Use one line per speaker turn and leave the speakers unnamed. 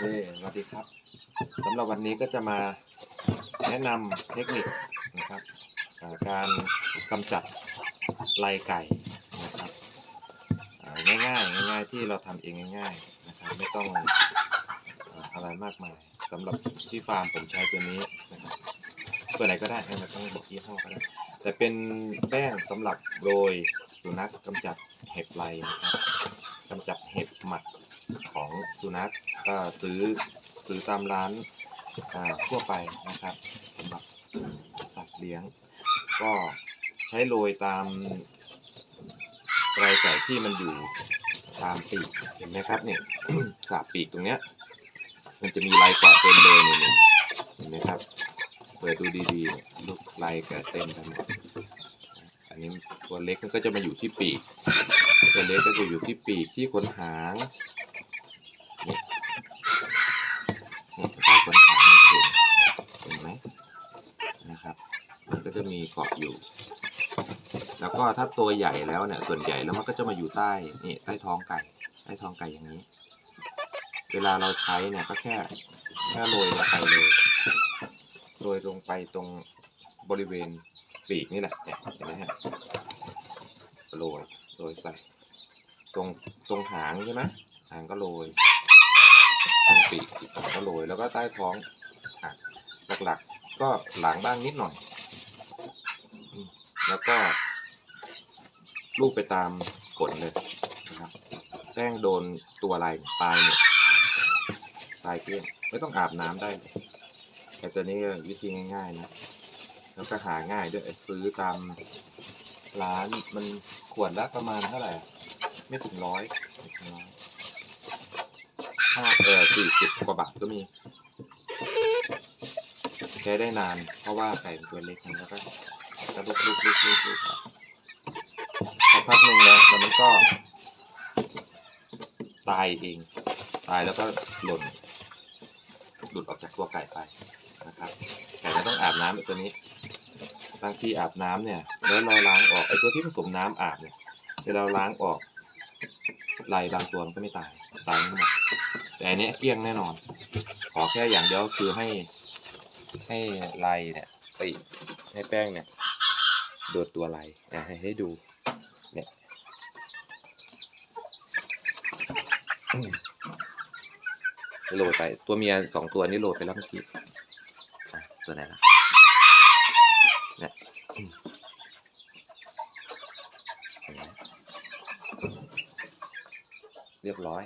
เฮ้สวัสดีครับสำหรับวันนี้ก็จะมาแนะนำเทคนิคนะครับการกำจัดลายไก่นะครับง่ายๆง่ายๆที่เราทำเองง่าย ๆ นะครับไม่ต้องอะไรมากมายสำหรับที่ฟาร์มผมใช้ตัวนี้นะครับตัวไหนก็ได้ไม่ต้องบอกยี่ห้อก็ได้แต่เป็นแป้งสำหรับโรยสุนัขกำจัดเห็บไรนะครับกำจัดเห็บหมัด สุนัขก็ซื้อซื้อตามร้านอ่าทั่วไปนะครับสำหรับสัตว์เลี้ยง ก็ใช้โรยตามไรไก่ที่มันอยู่ตามปีกเห็นไหมครับเนี่ยสาบปีกตรงเนี้ย มันจะมีลายเกาเต็มเลยเนี่เห็นไหมครับเปิดดูดีๆลูกลายกาะเต็มทั้งหมดอันนี้ตัวเล็กมันก็จะมาอยู่ที่ปีกตัวเล็กก็จะอยู่ที่ปีกที่ขนหาง เนี่ยเนี่ใต้ขนหางเห็นเห็นไหมนะครับ มันก็จะมีเกาะอยู่ แล้วก็ถ้าตัวใหญ่แล้วเนี่ยส่วนใหญ่แล้วมันก็จะมาอยู่ใต้นี่ใต้ท้องไก่ใต้ท้องไก่อย่างนี้ เวลาเราใช้เนี่ยก็แค่แค่โรยลงไปเลยโรยลงไปตรงบริเวณปีกนี่แหละเนี่ยเห็นไหมฮะโรยโรยใส่ตรงตรงหางใช่ไหมหางก็โรย ตรงปีกก็โรยแล้วก็ใต้ท้องหลักๆก็หลังบ้างนิดหน่อย แล้วก็ลูบไปตามขนเลยนะครับแป้งโดนตัวอะไรเนี่ยตายเนี่ยตายเกลี้ยงไม่ต้องอาบน้ำได้ แต่ตัวนี้วิธีง่ายๆนะ แล้วก็หาง่ายด้วยซื้อตามร้านมันขวดละประมาณเท่าไหร่ ไม่ถึงร้อยไม่ถึงร้อย ห้าเออสี่สิบกว่าบาทก็มี ใช้ได้นาน เพราะว่าไก่มันตัวเล็กมันแล้วก็จะลุกลุกลุกลุกลุกไปสักพักหนึ่งแล้วแล้วมันก็ ตายเอง ตายแล้วก็หล่น หลุดออกจากตัวไก่ไปนะครับไก่ก็ต้องอาบน้ำตัวนี้บางทีอาบน้ำเนี่ยแล้วเราล้างออกไอ้ตัวที่ผสมน้ำอาบเนี่ยเวลาเราล้างออกลายบางตัวมันก็ไม่ตายตายไม่หมด แต่อันเนี้ยเกลี้ยงแน่นอน ขอแค่อย่างเดียวคือให้ให้ลายเนี่ยไปให้แป้งเนี่ยโดดตัวลายอะให้ให้ดูเนี่ยอืมโรยไปตัวเมียสองตัวนี้โรยไปแล้วเมื่อกี้ตัวไหนล่ะเนี่ยเรียบร้อย